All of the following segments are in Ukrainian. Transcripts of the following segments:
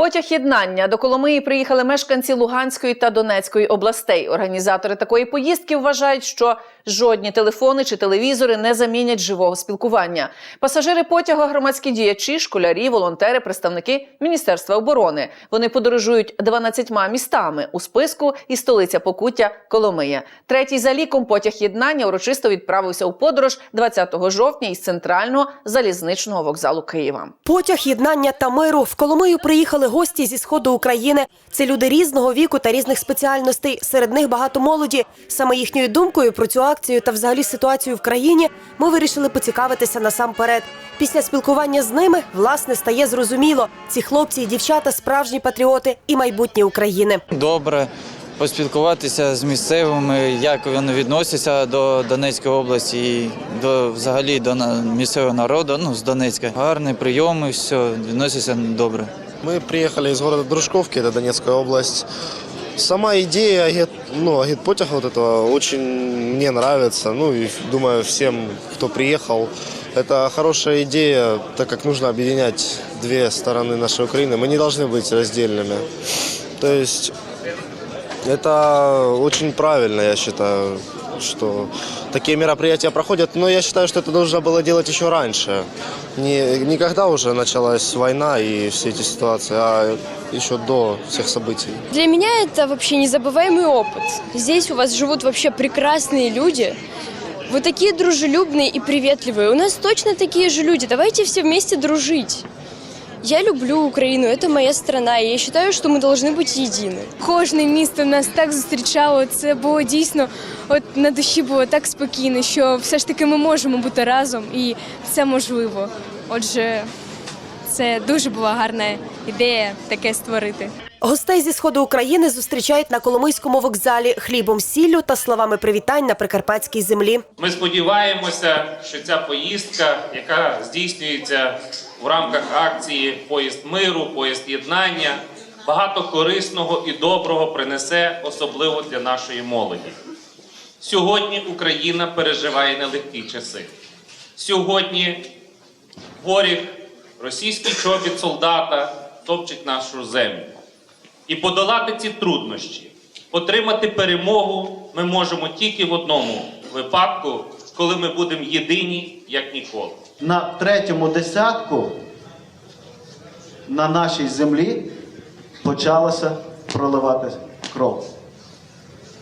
Потяг єднання до Коломиї приїхали мешканці Луганської та Донецької областей. Організатори такої поїздки вважають, що жодні телефони чи телевізори не замінять живого спілкування. Пасажири потяга громадські діячі, школярі, волонтери, представники Міністерства оборони. Вони подорожують 12 містами у списку і столиця Покуття Коломия. Третій за ліком потяг єднання урочисто відправився у подорож 20 жовтня із центрального залізничного вокзалу Києва. Потяг єднання та миру в Коломию приїхали гості зі сходу України. Це люди різного віку та різних спеціальностей. Серед них багато молоді. Саме їхньою думкою про цю акцію та взагалі ситуацію в країні ми вирішили поцікавитися насамперед. Після спілкування з ними власне стає зрозуміло. Ці хлопці і дівчата справжні патріоти і майбутнє України. добре поспілкуватися з місцевими, як вони відносяться до Донецької області і до взагалі до місцевого народу. Ну з Донецька. Гарний прийом і все відносяться добре. Мы приехали из города Дружковки, это Донецкая область. Сама идея агит, ну, агитпотяга вот этого очень мне нравится. Ну и думаю, всем, кто приехал, это хорошая идея, так как нужно объединять две стороны нашей Украины. Мы не должны быть раздельными. То есть это очень правильно, я считаю, что такие мероприятия проходят. Но я считаю, что это нужно было делать еще раньше. Не, не когда уже началась война и все эти ситуации, а еще до всех событий. Для меня это вообще незабываемый опыт. Здесь у вас живут вообще прекрасные люди. Вы такие дружелюбные и приветливые. У нас точно такие же люди. Давайте все вместе дружить. Я люблю Украину, это моя страна, и я считаю, что мы должны быть едины. Кожне місто нас так зустрічало. Це було дійсно, от на душі було так спокійно, що все ж таки ми можемо бути разом, і це можливо. Отже, це дуже була гарна ідея таке створити. Гостей зі сходу України зустрічають на Коломийському вокзалі хлібом, сіллю та словами привітань на прикарпатській землі. Ми сподіваємося, що ця поїздка, яка здійснюється в рамках акції Поїзд миру, поїзд єднання, багато корисного і доброго принесе особливо для нашої молоді. Сьогодні Україна переживає нелегкі часи. Сьогодні воріг, російський чобіт солдата топчить нашу землю. І подолати ці труднощі, отримати перемогу ми можемо тільки в одному випадку, коли ми будемо єдині, як ніколи. На третьому десятку на нашій землі почалася проливати кров.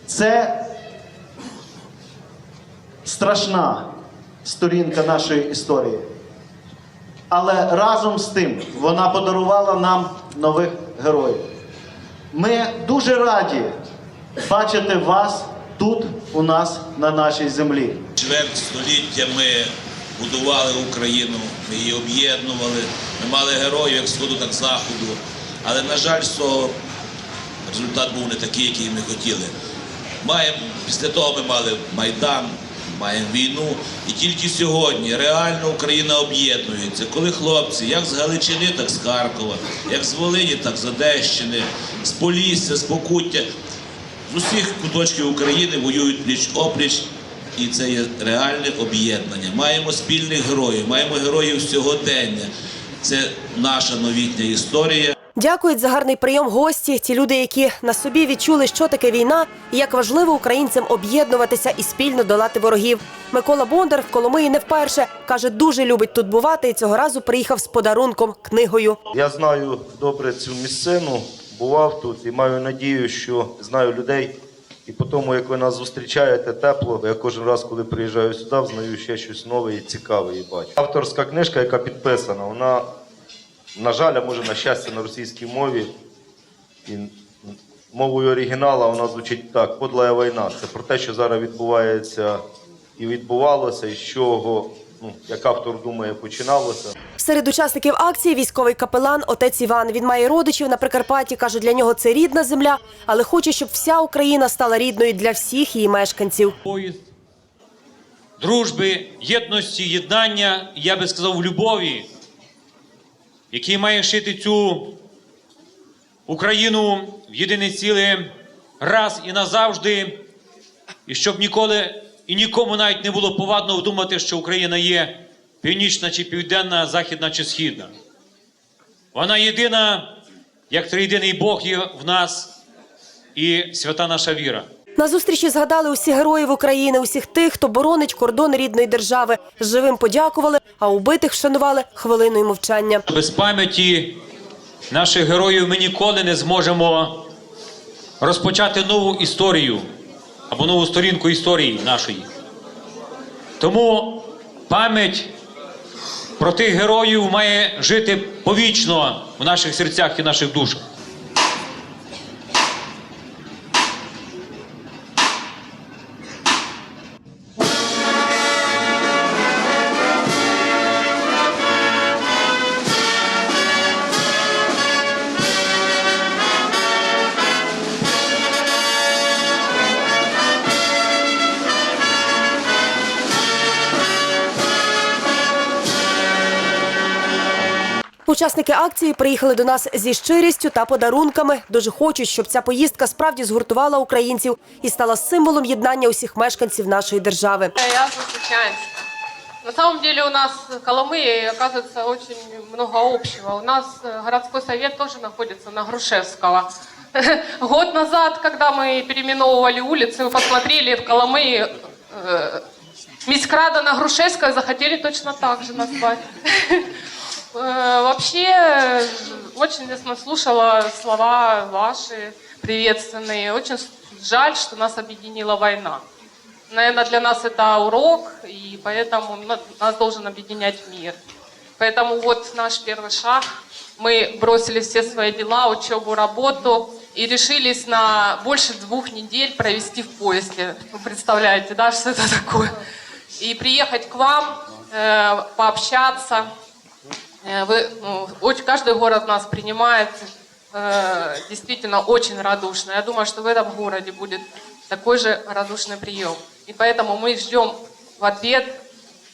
Це страшна сторінка нашої історії. Але разом з тим вона подарувала нам нових героїв. Ми дуже раді бачити вас тут, у нас на нашій землі. Чверть століття ми будували Україну, ми її об'єднували, ми мали героїв як сходу, так заходу. Але, на жаль, з того результат був не такий, який ми хотіли. Маємо, після того ми мали Майдан, маємо війну. І тільки сьогодні реально Україна об'єднується. Коли хлопці, як з Галичини, так з Харкова, як з Волині, так з Одещини, з Полісся, з Покуття, з усіх куточків України воюють пліч опліч, і це є реальне об'єднання. Маємо спільних героїв, маємо героїв сьогодення. Це наша новітня історія. Дякують за гарний прийом гості. Ті люди, які на собі відчули, що таке війна, і як важливо українцям об'єднуватися і спільно долати ворогів. Микола Бондар в Коломиї не вперше каже, дуже любить тут бувати, і цього разу приїхав з подарунком книгою. Я знаю добре цю місцину, бував тут і маю надію, що знаю людей. І по тому, як ви нас зустрічаєте тепло, я кожен раз, коли приїжджаю сюди, знаю ще щось нове і цікаве і бачу. Авторська книжка, яка підписана, вона, на жаль, а може на щастя на російській мові. І мовою оригіналу вона звучить так: подла війна. Це про те, що зараз відбувається і відбувалося, і з чого, ну, як автор думає, починалося. Серед учасників акції військовий капелан отець Іван. Він має родичів на Прикарпатті. каже, для нього це рідна земля, але хоче, щоб вся Україна стала рідною для всіх її мешканців. поїзд дружби, єдності, єднання, я би сказав, любові, який має шити цю Україну в єдине ціле раз і назавжди, і щоб ніколи і нікому навіть не було повадно думати, що Україна є північна чи південна, західна чи східна. Вона єдина як триєдиний Бог є в нас і свята наша віра. На зустрічі згадали усіх героїв України, усіх тих, хто боронить кордон рідної держави. Живим подякували, а убитих вшанували хвилиною мовчання. Без пам'яті наших героїв ми ніколи не зможемо розпочати нову історію або нову сторінку історії нашої. Тому пам'ять про тих героїв має жити повічно в наших серцях і наших душах. Учасники акції приїхали до нас зі щирістю та подарунками. Дуже хочуть, щоб ця поїздка справді згуртувала українців і стала символом єднання усіх мешканців нашої держави. Я Вознесенска. На самом деле у нас в Коломые, оказывается, очень много общего. У нас э, городской совет тоже находится на Грушевского. Год назад, когда мы переименовывали улицы, мы посмотрели в Коломые э, Міськрада на Грушевского захотели точно так же назвать. Э, Вообще, очень я слушала слова ваши приветственные. Очень жаль, что нас объединила война. Наверное, для нас это урок, и поэтому на- нас должен объединять мир. Поэтому вот наш первый шаг. Мы бросили все свои дела, учебу, работу и решились на больше двух недель провести в поиске. Вы представляете, да, что это такое? И приехать к вам, э, пообщаться. Э, Вы, ну, очень, каждый город нас принимает э, действительно очень радушно. Я думаю, что в этом городе будет такой же радушный прием. И поэтому мы ждем в ответ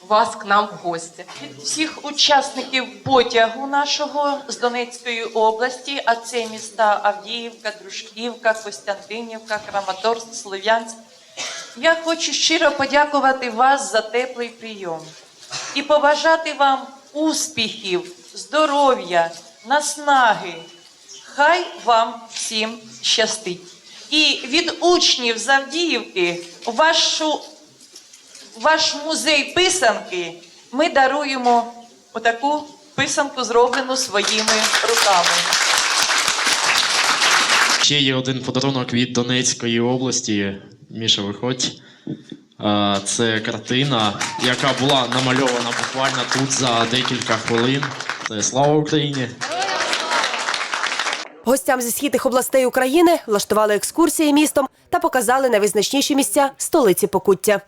вас к нам в гости. від всіх учасників потягу нашого з Донецької області, а це міста Авдіївка, Дружківка, Костянтинівка, Краматорськ, Слов'янськ. Я хочу щиро подякувати вас за теплий прийом і побажати вам успіхів, здоров'я, наснаги. Хай вам всім щастить. І від учнів з Авдіївки вашу ваш музей писанки ми даруємо отаку писанку, зроблену своїми руками. Ще є один подарунок від Донецької області. Міша, виходь. А, Це картина, яка була намальована буквально тут за декілька хвилин. Це слава Україні! Гостям зі східних областей України влаштували екскурсії містом та показали найвизначніші місця столиці Покуття.